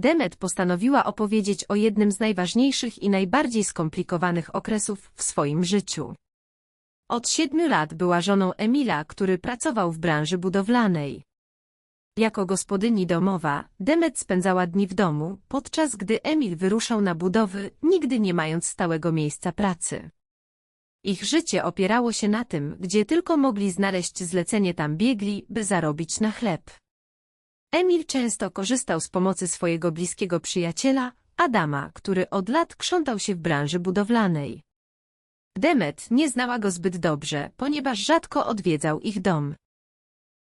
Demet postanowiła opowiedzieć o jednym z najważniejszych i najbardziej skomplikowanych okresów w swoim życiu. Od siedmiu lat była żoną Emila, który pracował w branży budowlanej. Jako gospodyni domowa, Demet spędzała dni w domu, podczas gdy Emil wyruszał na budowy, nigdy nie mając stałego miejsca pracy. Ich życie opierało się na tym, gdzie tylko mogli znaleźć zlecenie tam biegli, by zarobić na chleb. Emil często korzystał z pomocy swojego bliskiego przyjaciela, Adama, który od lat krzątał się w branży budowlanej. Demet nie znała go zbyt dobrze, ponieważ rzadko odwiedzał ich dom.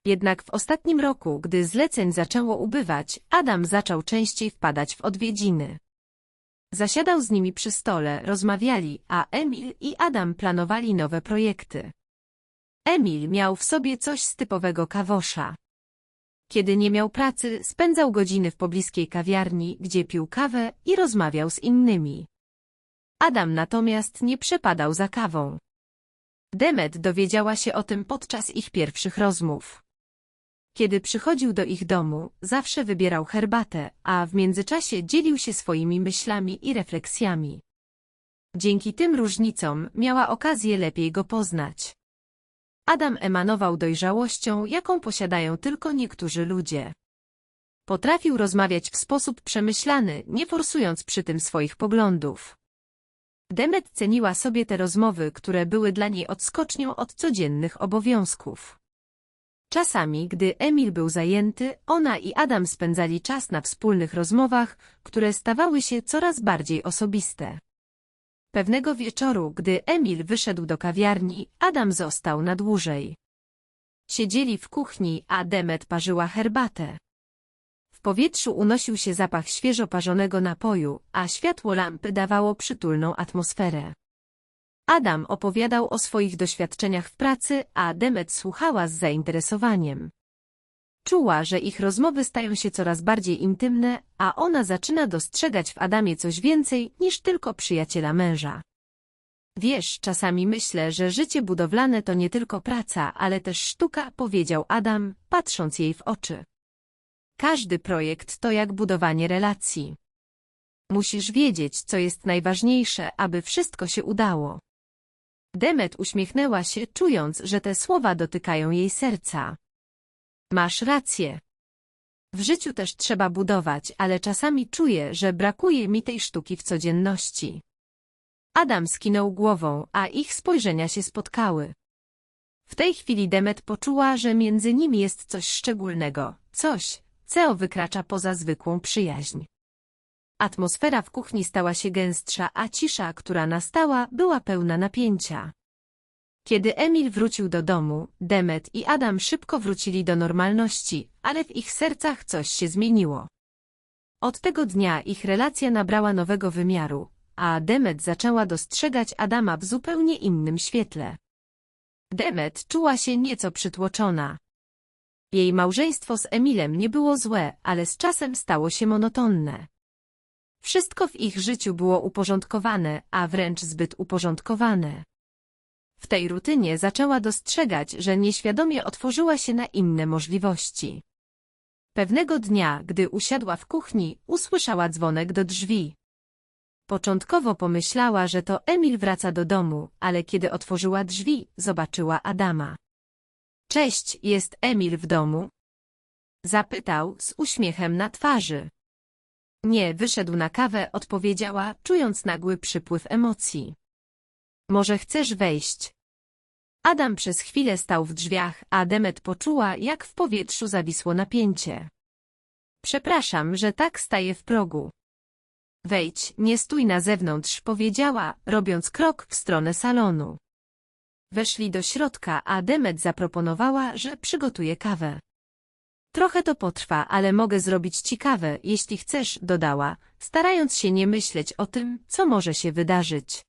Jednak w ostatnim roku, gdy zleceń zaczęło ubywać, Adam zaczął częściej wpadać w odwiedziny. Zasiadał z nimi przy stole, rozmawiali, a Emil i Adam planowali nowe projekty. Emil miał w sobie coś z typowego kawosza. Kiedy nie miał pracy, spędzał godziny w pobliskiej kawiarni, gdzie pił kawę i rozmawiał z innymi. Adam natomiast nie przepadał za kawą. Demet dowiedziała się o tym podczas ich pierwszych rozmów. Kiedy przychodził do ich domu, zawsze wybierał herbatę, a w międzyczasie dzielił się swoimi myślami i refleksjami. Dzięki tym różnicom miała okazję lepiej go poznać. Adam emanował dojrzałością, jaką posiadają tylko niektórzy ludzie. Potrafił rozmawiać w sposób przemyślany, nie forsując przy tym swoich poglądów. Demet ceniła sobie te rozmowy, które były dla niej odskocznią od codziennych obowiązków. Czasami, gdy Emil był zajęty, ona i Adam spędzali czas na wspólnych rozmowach, które stawały się coraz bardziej osobiste. Pewnego wieczoru, gdy Emil wyszedł do kawiarni, Adam został na dłużej. Siedzieli w kuchni, a Demet parzyła herbatę. W powietrzu unosił się zapach świeżo parzonego napoju, a światło lampy dawało przytulną atmosferę. Adam opowiadał o swoich doświadczeniach w pracy, a Demet słuchała z zainteresowaniem. Czuła, że ich rozmowy stają się coraz bardziej intymne, a ona zaczyna dostrzegać w Adamie coś więcej niż tylko przyjaciela męża. Wiesz, czasami myślę, że życie budowlane to nie tylko praca, ale też sztuka, powiedział Adam, patrząc jej w oczy. Każdy projekt to jak budowanie relacji. Musisz wiedzieć, co jest najważniejsze, aby wszystko się udało. Demet uśmiechnęła się, czując, że te słowa dotykają jej serca. Masz rację. W życiu też trzeba budować, ale czasami czuję, że brakuje mi tej sztuki w codzienności. Adam skinął głową, a ich spojrzenia się spotkały. W tej chwili Demet poczuła, że między nimi jest coś szczególnego, coś, co wykracza poza zwykłą przyjaźń. Atmosfera w kuchni stała się gęstsza, a cisza, która nastała, była pełna napięcia. Kiedy Emil wrócił do domu, Demet i Adam szybko wrócili do normalności, ale w ich sercach coś się zmieniło. Od tego dnia ich relacja nabrała nowego wymiaru, a Demet zaczęła dostrzegać Adama w zupełnie innym świetle. Demet czuła się nieco przytłoczona. Jej małżeństwo z Emilem nie było złe, ale z czasem stało się monotonne. Wszystko w ich życiu było uporządkowane, a wręcz zbyt uporządkowane. W tej rutynie zaczęła dostrzegać, że nieświadomie otworzyła się na inne możliwości. Pewnego dnia, gdy usiadła w kuchni, usłyszała dzwonek do drzwi. Początkowo pomyślała, że to Emil wraca do domu, ale kiedy otworzyła drzwi, zobaczyła Adama. Cześć, jest Emil w domu? Zapytał z uśmiechem na twarzy. Nie, wyszedł na kawę, odpowiedziała, czując nagły przypływ emocji. Może chcesz wejść? Adam przez chwilę stał w drzwiach, a Demet poczuła, jak w powietrzu zawisło napięcie. Przepraszam, że tak staję w progu. Wejdź, nie stój na zewnątrz, powiedziała, robiąc krok w stronę salonu. Weszli do środka, a Demet zaproponowała, że przygotuje kawę. Trochę to potrwa, ale mogę zrobić ci kawę, jeśli chcesz, dodała, starając się nie myśleć o tym, co może się wydarzyć.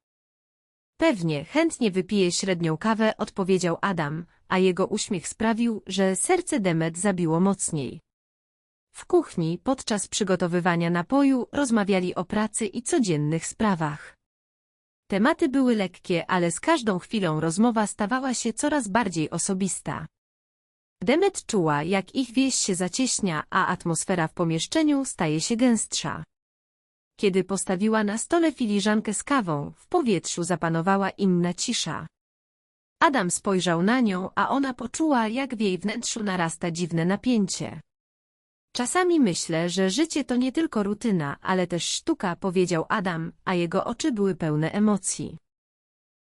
Pewnie, chętnie wypiję średnią kawę, odpowiedział Adam, a jego uśmiech sprawił, że serce Demet zabiło mocniej. W kuchni, podczas przygotowywania napoju, rozmawiali o pracy i codziennych sprawach. Tematy były lekkie, ale z każdą chwilą rozmowa stawała się coraz bardziej osobista. Demet czuła, jak ich wieś się zacieśnia, a atmosfera w pomieszczeniu staje się gęstsza. Kiedy postawiła na stole filiżankę z kawą, w powietrzu zapanowała inna cisza. Adam spojrzał na nią, a ona poczuła, jak w jej wnętrzu narasta dziwne napięcie. Czasami myślę, że życie to nie tylko rutyna, ale też sztuka, powiedział Adam, a jego oczy były pełne emocji.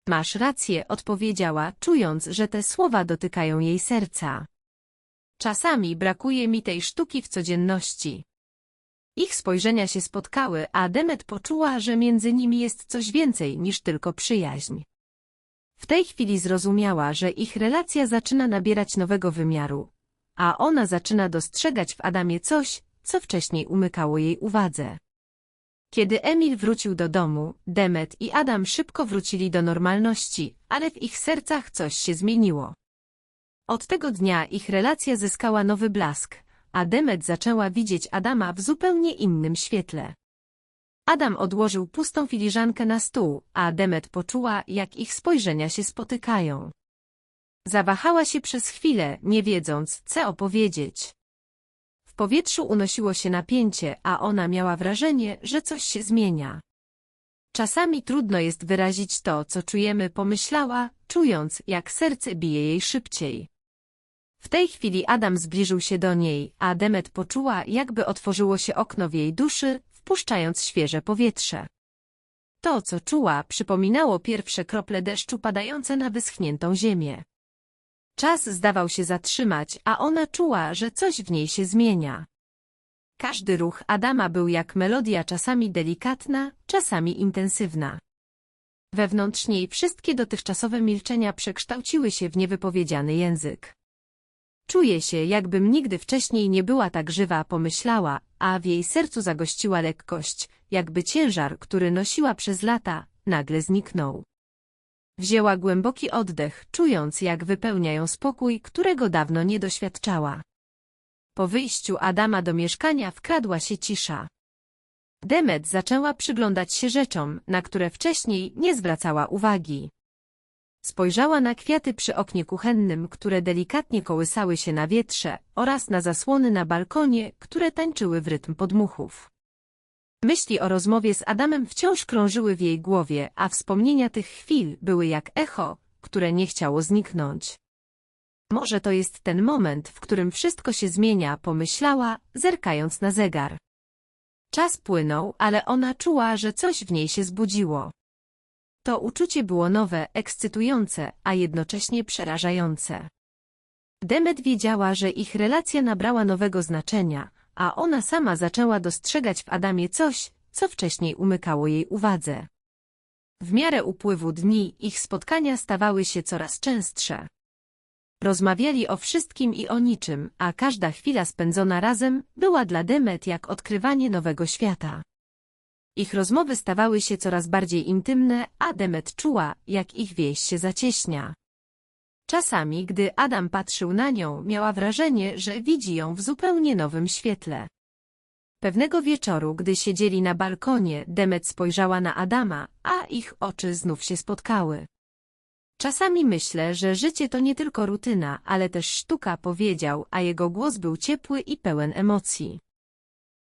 Masz rację, odpowiedziała, czując, że te słowa dotykają jej serca. Czasami brakuje mi tej sztuki w codzienności. Ich spojrzenia się spotkały, a Demet poczuła, że między nimi jest coś więcej niż tylko przyjaźń. W tej chwili zrozumiała, że ich relacja zaczyna nabierać nowego wymiaru, a ona zaczyna dostrzegać w Adamie coś, co wcześniej umykało jej uwadze. Kiedy Emil wrócił do domu, Demet i Adam szybko wrócili do normalności, ale w ich sercach coś się zmieniło. Od tego dnia ich relacja zyskała nowy blask, a Demet zaczęła widzieć Adama w zupełnie innym świetle. Adam odłożył pustą filiżankę na stół, a Demet poczuła, jak ich spojrzenia się spotykają. Zawahała się przez chwilę, nie wiedząc, co opowiedzieć. W powietrzu unosiło się napięcie, a ona miała wrażenie, że coś się zmienia. Czasami trudno jest wyrazić to, co czujemy, pomyślała, czując, jak serce bije jej szybciej. W tej chwili Adam zbliżył się do niej, a Demet poczuła, jakby otworzyło się okno w jej duszy, wpuszczając świeże powietrze. To, co czuła, przypominało pierwsze krople deszczu padające na wyschniętą ziemię. Czas zdawał się zatrzymać, a ona czuła, że coś w niej się zmienia. Każdy ruch Adama był jak melodia czasami delikatna, czasami intensywna. Wewnątrz niej wszystkie dotychczasowe milczenia przekształciły się w niewypowiedziany język. Czuję się, jakbym nigdy wcześniej nie była tak żywa, pomyślała, a w jej sercu zagościła lekkość, jakby ciężar, który nosiła przez lata, nagle zniknął. Wzięła głęboki oddech, czując, jak wypełnia ją spokój, którego dawno nie doświadczała. Po wyjściu Adama do mieszkania wkradła się cisza. Demet zaczęła przyglądać się rzeczom, na które wcześniej nie zwracała uwagi. Spojrzała na kwiaty przy oknie kuchennym, które delikatnie kołysały się na wietrze, oraz na zasłony na balkonie, które tańczyły w rytm podmuchów. Myśli o rozmowie z Adamem wciąż krążyły w jej głowie, a wspomnienia tych chwil były jak echo, które nie chciało zniknąć. Może to jest ten moment, w którym wszystko się zmienia, pomyślała, zerkając na zegar. Czas płynął, ale ona czuła, że coś w niej się zbudziło. To uczucie było nowe, ekscytujące, a jednocześnie przerażające. Demet wiedziała, że ich relacja nabrała nowego znaczenia, a ona sama zaczęła dostrzegać w Adamie coś, co wcześniej umykało jej uwadze. W miarę upływu dni ich spotkania stawały się coraz częstsze. Rozmawiali o wszystkim i o niczym, a każda chwila spędzona razem była dla Demet jak odkrywanie nowego świata. Ich rozmowy stawały się coraz bardziej intymne, a Demet czuła, jak ich wieś się zacieśnia. Czasami, gdy Adam patrzył na nią, miała wrażenie, że widzi ją w zupełnie nowym świetle. Pewnego wieczoru, gdy siedzieli na balkonie, Demet spojrzała na Adama, a ich oczy znów się spotkały. Czasami myślę, że życie to nie tylko rutyna, ale też sztuka, powiedział, a jego głos był ciepły i pełen emocji.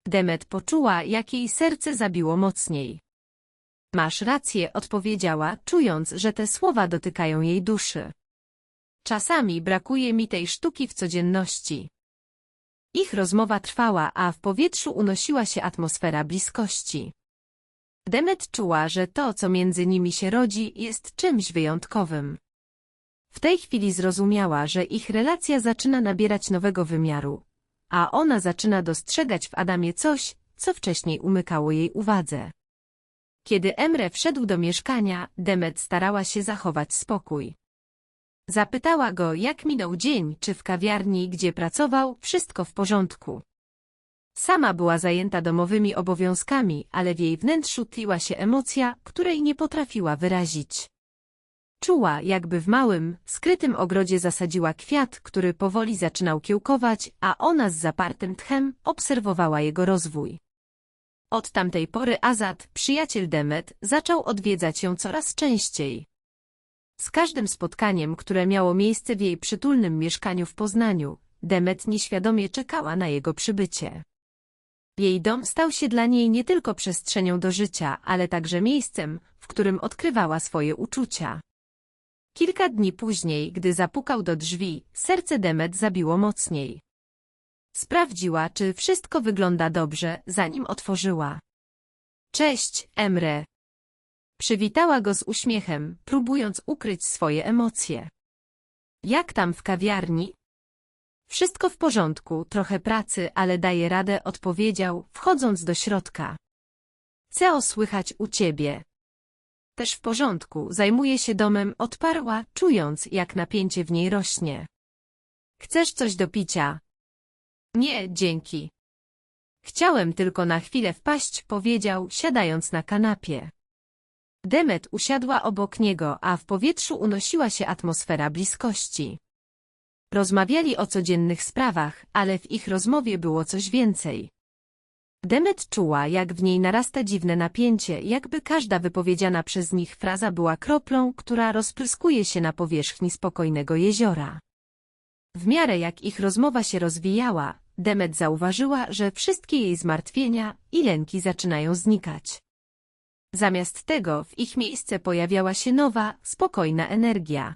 Demet poczuła, jak jej serce zabiło mocniej. Masz rację, odpowiedziała, czując, że te słowa dotykają jej duszy. Czasami brakuje mi tej sztuki w codzienności. Ich rozmowa trwała, a w powietrzu unosiła się atmosfera bliskości. Demet czuła, że to, co między nimi się rodzi, jest czymś wyjątkowym. W tej chwili zrozumiała, że ich relacja zaczyna nabierać nowego wymiaru, a ona zaczyna dostrzegać w Adamie coś, co wcześniej umykało jej uwadze. Kiedy Emre wszedł do mieszkania, Demet starała się zachować spokój. Zapytała go, jak minął dzień, czy w kawiarni, gdzie pracował, wszystko w porządku. Sama była zajęta domowymi obowiązkami, ale w jej wnętrzu tliła się emocja, której nie potrafiła wyrazić. Czuła, jakby w małym, skrytym ogrodzie zasadziła kwiat, który powoli zaczynał kiełkować, a ona z zapartym tchem obserwowała jego rozwój. Od tamtej pory Azad, przyjaciel Demet, zaczął odwiedzać ją coraz częściej. Z każdym spotkaniem, które miało miejsce w jej przytulnym mieszkaniu w Poznaniu, Demet nieświadomie czekała na jego przybycie. Jej dom stał się dla niej nie tylko przestrzenią do życia, ale także miejscem, w którym odkrywała swoje uczucia. Kilka dni później, gdy zapukał do drzwi, serce Demet zabiło mocniej. Sprawdziła, czy wszystko wygląda dobrze, zanim otworzyła. Cześć, Emre. Przywitała go z uśmiechem, próbując ukryć swoje emocje. Jak tam w kawiarni? Wszystko w porządku, trochę pracy, ale daję radę, odpowiedział, wchodząc do środka. Co słychać u ciebie? Też w porządku, zajmuję się domem, odparła, czując, jak napięcie w niej rośnie. Chcesz coś do picia? Nie, dzięki. Chciałem tylko na chwilę wpaść, powiedział, siadając na kanapie. Demet usiadła obok niego, a w powietrzu unosiła się atmosfera bliskości. Rozmawiali o codziennych sprawach, ale w ich rozmowie było coś więcej. Demet czuła, jak w niej narasta dziwne napięcie, jakby każda wypowiedziana przez nich fraza była kroplą, która rozpryskuje się na powierzchni spokojnego jeziora. W miarę jak ich rozmowa się rozwijała, Demet zauważyła, że wszystkie jej zmartwienia i lęki zaczynają znikać. Zamiast tego w ich miejsce pojawiała się nowa, spokojna energia.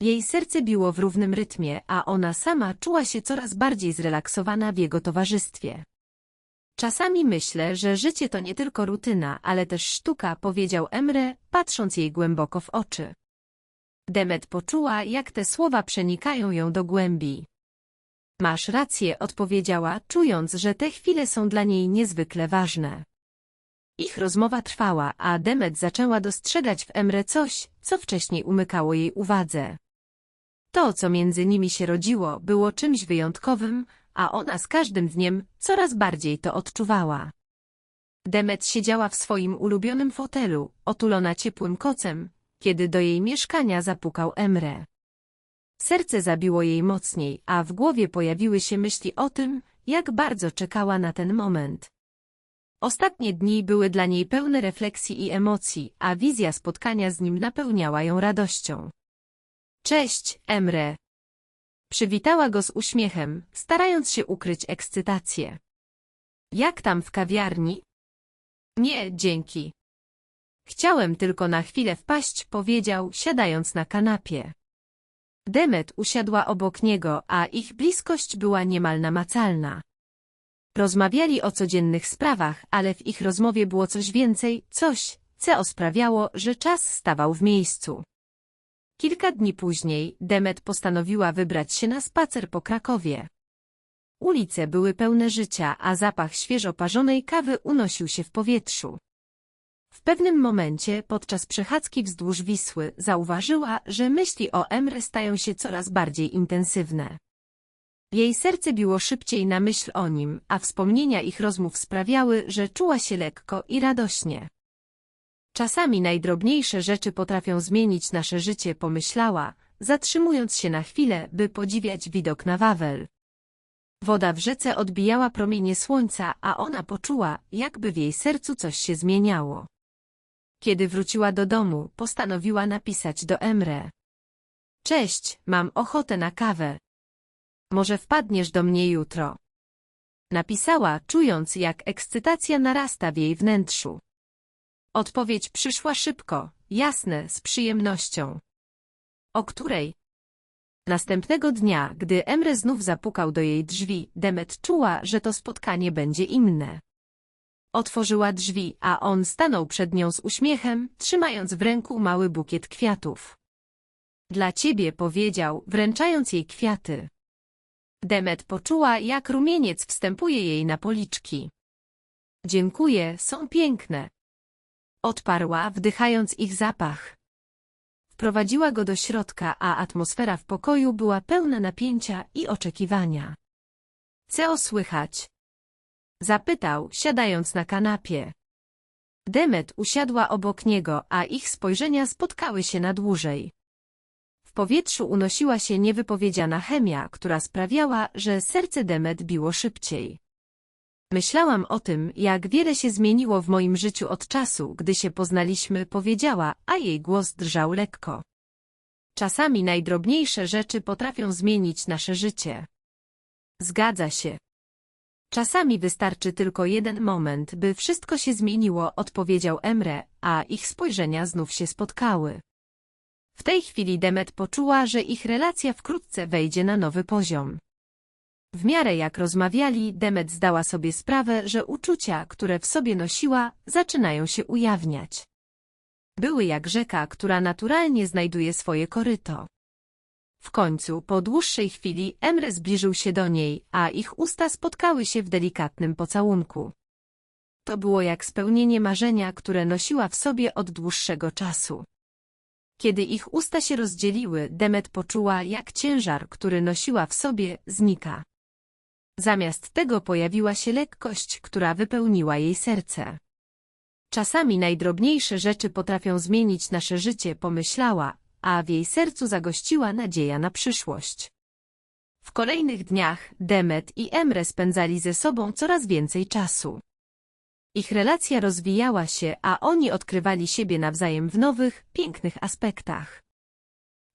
Jej serce biło w równym rytmie, a ona sama czuła się coraz bardziej zrelaksowana w jego towarzystwie. Czasami myślę, że życie to nie tylko rutyna, ale też sztuka, powiedział Emre, patrząc jej głęboko w oczy. Demet poczuła, jak te słowa przenikają ją do głębi. Masz rację, odpowiedziała, czując, że te chwile są dla niej niezwykle ważne. Ich rozmowa trwała, a Demet zaczęła dostrzegać w Emre coś, co wcześniej umykało jej uwadze. To, co między nimi się rodziło, było czymś wyjątkowym, a ona z każdym dniem coraz bardziej to odczuwała. Demet siedziała w swoim ulubionym fotelu, otulona ciepłym kocem, kiedy do jej mieszkania zapukał Emre. Serce zabiło jej mocniej, a w głowie pojawiły się myśli o tym, jak bardzo czekała na ten moment. Ostatnie dni były dla niej pełne refleksji i emocji, a wizja spotkania z nim napełniała ją radością. Cześć, Emre. Przywitała go z uśmiechem, starając się ukryć ekscytację. Jak tam w kawiarni? Nie, dzięki. Chciałem tylko na chwilę wpaść, powiedział, siadając na kanapie. Demet usiadła obok niego, a ich bliskość była niemal namacalna. Rozmawiali o codziennych sprawach, ale w ich rozmowie było coś więcej, coś, co sprawiało, że czas stawał w miejscu. Kilka dni później Demet postanowiła wybrać się na spacer po Krakowie. Ulice były pełne życia, a zapach świeżo parzonej kawy unosił się w powietrzu. W pewnym momencie, podczas przechadzki wzdłuż Wisły, zauważyła, że myśli o Emre stają się coraz bardziej intensywne. Jej serce biło szybciej na myśl o nim, a wspomnienia ich rozmów sprawiały, że czuła się lekko i radośnie. Czasami najdrobniejsze rzeczy potrafią zmienić nasze życie, pomyślała, zatrzymując się na chwilę, by podziwiać widok na Wawel. Woda w rzece odbijała promienie słońca, a ona poczuła, jakby w jej sercu coś się zmieniało. Kiedy wróciła do domu, postanowiła napisać do Emre. Cześć, mam ochotę na kawę. Może wpadniesz do mnie jutro. Napisała, czując jak ekscytacja narasta w jej wnętrzu. Odpowiedź przyszła szybko, jasne, z przyjemnością. O której? Następnego dnia, gdy Emre znów zapukał do jej drzwi, Demet czuła, że to spotkanie będzie inne. Otworzyła drzwi, a on stanął przed nią z uśmiechem, trzymając w ręku mały bukiet kwiatów. Dla ciebie powiedział, wręczając jej kwiaty. Demet poczuła, jak rumieniec wstępuje jej na policzki. Dziękuję, są piękne. Odparła, wdychając ich zapach. Wprowadziła go do środka, a atmosfera w pokoju była pełna napięcia i oczekiwania. Co słychać? Zapytał, siadając na kanapie. Demet usiadła obok niego, a ich spojrzenia spotkały się na dłużej. W powietrzu unosiła się niewypowiedziana chemia, która sprawiała, że serce Demet biło szybciej. Myślałam o tym, jak wiele się zmieniło w moim życiu od czasu, gdy się poznaliśmy, powiedziała, a jej głos drżał lekko. Czasami najdrobniejsze rzeczy potrafią zmienić nasze życie. Zgadza się. Czasami wystarczy tylko jeden moment, by wszystko się zmieniło, odpowiedział Emre, a ich spojrzenia znów się spotkały. W tej chwili Demet poczuła, że ich relacja wkrótce wejdzie na nowy poziom. W miarę jak rozmawiali, Demet zdała sobie sprawę, że uczucia, które w sobie nosiła, zaczynają się ujawniać. Były jak rzeka, która naturalnie znajduje swoje koryto. W końcu, po dłuższej chwili, Emre zbliżył się do niej, a ich usta spotkały się w delikatnym pocałunku. To było jak spełnienie marzenia, które nosiła w sobie od dłuższego czasu. Kiedy ich usta się rozdzieliły, Demet poczuła, jak ciężar, który nosiła w sobie, znika. Zamiast tego pojawiła się lekkość, która wypełniła jej serce. Czasami najdrobniejsze rzeczy potrafią zmienić nasze życie, pomyślała, a w jej sercu zagościła nadzieja na przyszłość. W kolejnych dniach Demet i Emre spędzali ze sobą coraz więcej czasu. Ich relacja rozwijała się, a oni odkrywali siebie nawzajem w nowych, pięknych aspektach.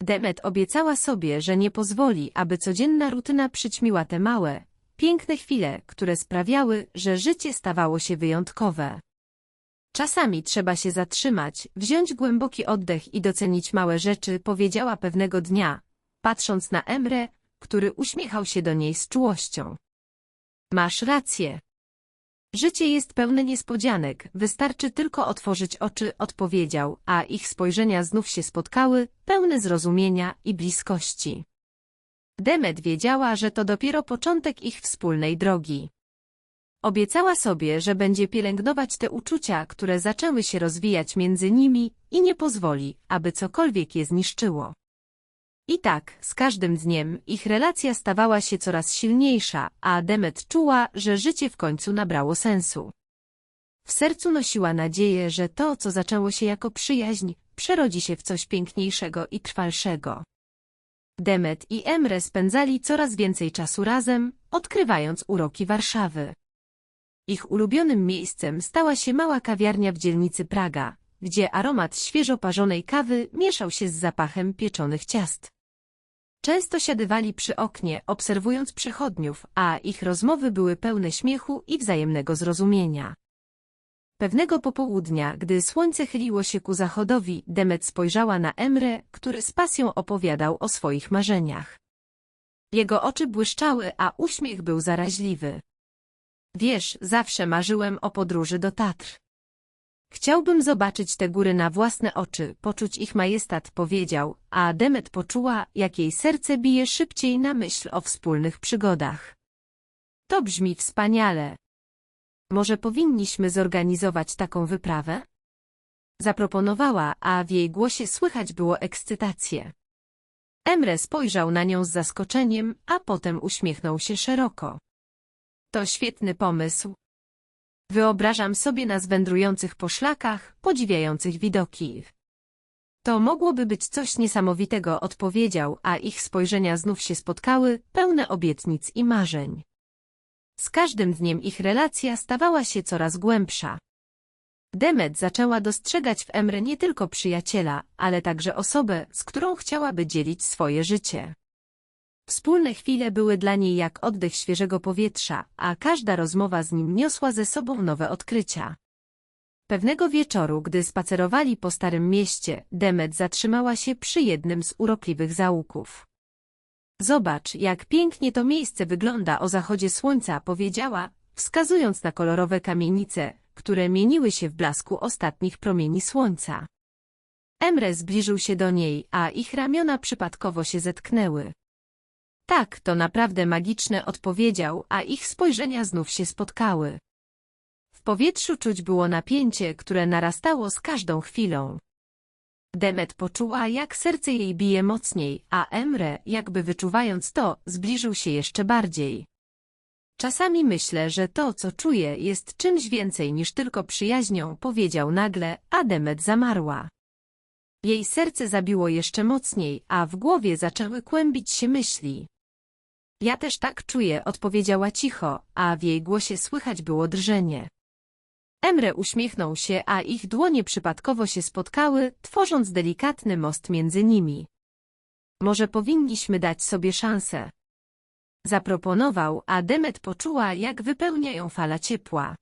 Demet obiecała sobie, że nie pozwoli, aby codzienna rutyna przyćmiła te małe, piękne chwile, które sprawiały, że życie stawało się wyjątkowe. Czasami trzeba się zatrzymać, wziąć głęboki oddech i docenić małe rzeczy, powiedziała pewnego dnia, patrząc na Emre, który uśmiechał się do niej z czułością. Masz rację. Życie jest pełne niespodzianek, wystarczy tylko otworzyć oczy, odpowiedział, a ich spojrzenia znów się spotkały, pełne zrozumienia i bliskości. Demet wiedziała, że to dopiero początek ich wspólnej drogi. Obiecała sobie, że będzie pielęgnować te uczucia, które zaczęły się rozwijać między nimi i nie pozwoli, aby cokolwiek je zniszczyło. I tak, z każdym dniem ich relacja stawała się coraz silniejsza, a Demet czuła, że życie w końcu nabrało sensu. W sercu nosiła nadzieję, że to, co zaczęło się jako przyjaźń, przerodzi się w coś piękniejszego i trwalszego. Demet i Emre spędzali coraz więcej czasu razem, odkrywając uroki Warszawy. Ich ulubionym miejscem stała się mała kawiarnia w dzielnicy Praga, gdzie aromat świeżo parzonej kawy mieszał się z zapachem pieczonych ciast. Często siadywali przy oknie, obserwując przechodniów, a ich rozmowy były pełne śmiechu i wzajemnego zrozumienia. Pewnego popołudnia, gdy słońce chyliło się ku zachodowi, Demet spojrzała na Emre, który z pasją opowiadał o swoich marzeniach. Jego oczy błyszczały, a uśmiech był zaraźliwy. Wiesz, zawsze marzyłem o podróży do Tatr. Chciałbym zobaczyć te góry na własne oczy, poczuć ich majestat, powiedział, a Demet poczuła, jak jej serce bije szybciej na myśl o wspólnych przygodach. To brzmi wspaniale. Może powinniśmy zorganizować taką wyprawę? Zaproponowała, a w jej głosie słychać było ekscytację. Emre spojrzał na nią z zaskoczeniem, a potem uśmiechnął się szeroko. To świetny pomysł. Wyobrażam sobie nas wędrujących po szlakach, podziwiających widoki. To mogłoby być coś niesamowitego, odpowiedział, a ich spojrzenia znów się spotkały, pełne obietnic i marzeń. Z każdym dniem ich relacja stawała się coraz głębsza. Demet zaczęła dostrzegać w Emre nie tylko przyjaciela, ale także osobę, z którą chciałaby dzielić swoje życie. Wspólne chwile były dla niej jak oddech świeżego powietrza, a każda rozmowa z nim niosła ze sobą nowe odkrycia. Pewnego wieczoru, gdy spacerowali po Starym Mieście, Demet zatrzymała się przy jednym z urokliwych zaułków. Zobacz, jak pięknie to miejsce wygląda o zachodzie słońca, powiedziała, wskazując na kolorowe kamienice, które mieniły się w blasku ostatnich promieni słońca. Emre zbliżył się do niej, a ich ramiona przypadkowo się zetknęły. Tak, to naprawdę magiczne odpowiedział, a ich spojrzenia znów się spotkały. W powietrzu czuć było napięcie, które narastało z każdą chwilą. Demet poczuła, jak serce jej bije mocniej, a Emre, jakby wyczuwając to, zbliżył się jeszcze bardziej. Czasami myślę, że to, co czuję, jest czymś więcej niż tylko przyjaźnią, powiedział nagle, a Demet zamarła. Jej serce zabiło jeszcze mocniej, a w głowie zaczęły kłębić się myśli. Ja też tak czuję, odpowiedziała cicho, a w jej głosie słychać było drżenie. Emre uśmiechnął się, a ich dłonie przypadkowo się spotkały, tworząc delikatny most między nimi. Może powinniśmy dać sobie szansę. Zaproponował, a Demet poczuła, jak wypełnia ją fala ciepła.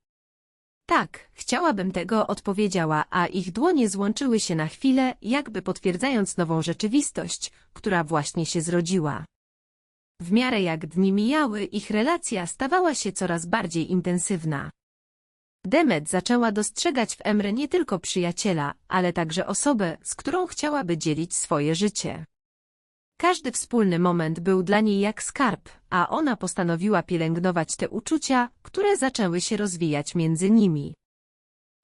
Tak, chciałabym tego, odpowiedziała, a ich dłonie złączyły się na chwilę, jakby potwierdzając nową rzeczywistość, która właśnie się zrodziła. W miarę jak dni mijały, ich relacja stawała się coraz bardziej intensywna. Demet zaczęła dostrzegać w Emre nie tylko przyjaciela, ale także osobę, z którą chciałaby dzielić swoje życie. Każdy wspólny moment był dla niej jak skarb, a ona postanowiła pielęgnować te uczucia, które zaczęły się rozwijać między nimi.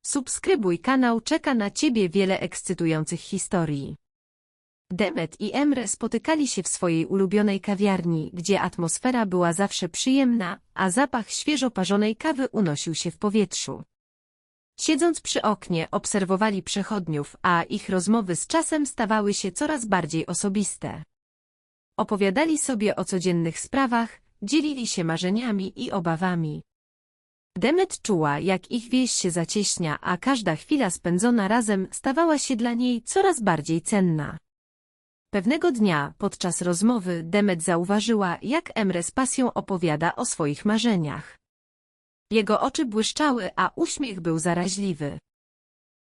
Subskrybuj kanał, czeka na Ciebie wiele ekscytujących historii. Demet i Emre spotykali się w swojej ulubionej kawiarni, gdzie atmosfera była zawsze przyjemna, a zapach świeżo parzonej kawy unosił się w powietrzu. Siedząc przy oknie, obserwowali przechodniów, a ich rozmowy z czasem stawały się coraz bardziej osobiste. Opowiadali sobie o codziennych sprawach, dzielili się marzeniami i obawami. Demet czuła, jak ich więź się zacieśnia, a każda chwila spędzona razem stawała się dla niej coraz bardziej cenna. Pewnego dnia, podczas rozmowy, Demet zauważyła, jak Emre z pasją opowiada o swoich marzeniach. Jego oczy błyszczały, a uśmiech był zaraźliwy.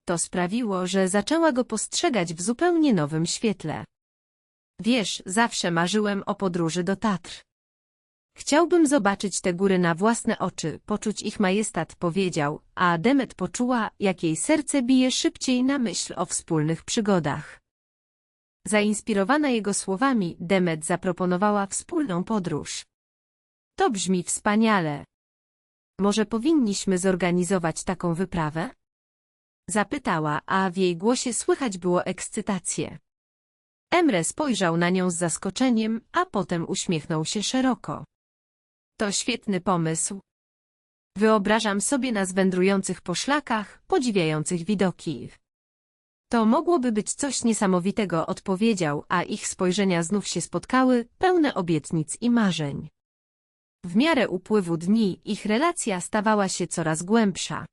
To sprawiło, że zaczęła go postrzegać w zupełnie nowym świetle. Wiesz, zawsze marzyłem o podróży do Tatr. Chciałbym zobaczyć te góry na własne oczy, poczuć ich majestat, powiedział, a Demet poczuła, jak jej serce bije szybciej na myśl o wspólnych przygodach. Zainspirowana jego słowami, Demet zaproponowała wspólną podróż. To brzmi wspaniale. Może powinniśmy zorganizować taką wyprawę? Zapytała, a w jej głosie słychać było ekscytację. Emre spojrzał na nią z zaskoczeniem, a potem uśmiechnął się szeroko. To świetny pomysł. Wyobrażam sobie nas wędrujących po szlakach, podziwiających widoki. To mogłoby być coś niesamowitego, odpowiedział, a ich spojrzenia znów się spotkały, pełne obietnic i marzeń. W miarę upływu dni ich relacja stawała się coraz głębsza.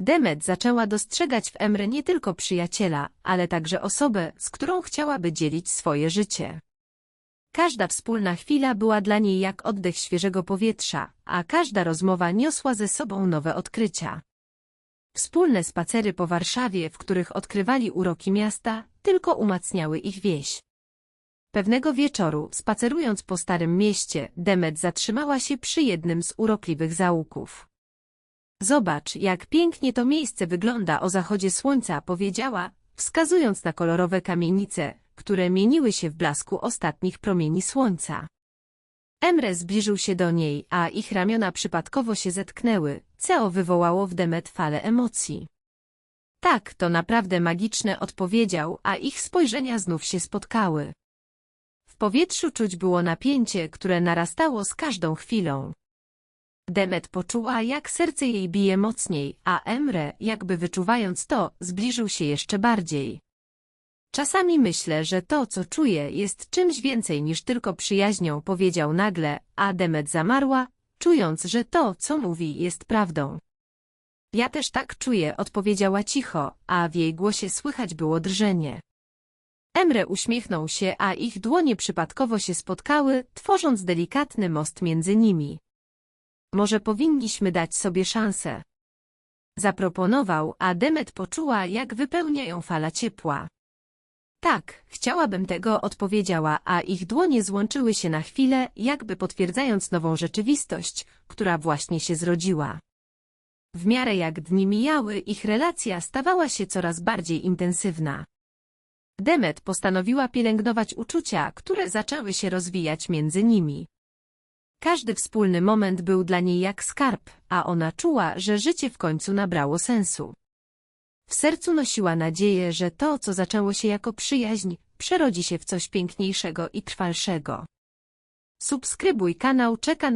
Demet zaczęła dostrzegać w Emre nie tylko przyjaciela, ale także osobę, z którą chciałaby dzielić swoje życie. Każda wspólna chwila była dla niej jak oddech świeżego powietrza, a każda rozmowa niosła ze sobą nowe odkrycia. Wspólne spacery po Warszawie, w których odkrywali uroki miasta, tylko umacniały ich wieś. Pewnego wieczoru, spacerując po Starym Mieście, Demet zatrzymała się przy jednym z urokliwych zaułków. Zobacz, jak pięknie to miejsce wygląda o zachodzie słońca, powiedziała, wskazując na kolorowe kamienice, które mieniły się w blasku ostatnich promieni słońca. Emre zbliżył się do niej, a ich ramiona przypadkowo się zetknęły, co wywołało w Demet falę emocji. Tak, to naprawdę magiczne odpowiedział, a ich spojrzenia znów się spotkały. W powietrzu czuć było napięcie, które narastało z każdą chwilą. Demet poczuła, jak serce jej bije mocniej, a Emre, jakby wyczuwając to, zbliżył się jeszcze bardziej. Czasami myślę, że to, co czuję, jest czymś więcej niż tylko przyjaźnią, powiedział nagle, a Demet zamarła, czując, że to, co mówi, jest prawdą. Ja też tak czuję, odpowiedziała cicho, a w jej głosie słychać było drżenie. Emre uśmiechnął się, a ich dłonie przypadkowo się spotkały, tworząc delikatny most między nimi. Może powinniśmy dać sobie szansę. Zaproponował, a Demet poczuła, jak wypełnia ją fala ciepła. Tak, chciałabym tego, odpowiedziała, a ich dłonie złączyły się na chwilę, jakby potwierdzając nową rzeczywistość, która właśnie się zrodziła. W miarę jak dni mijały, ich relacja stawała się coraz bardziej intensywna. Demet postanowiła pielęgnować uczucia, które zaczęły się rozwijać między nimi. Każdy wspólny moment był dla niej jak skarb, a ona czuła, że życie w końcu nabrało sensu. W sercu nosiła nadzieję, że to, co zaczęło się jako przyjaźń, przerodzi się w coś piękniejszego i trwalszego. Subskrybuj kanał, czeka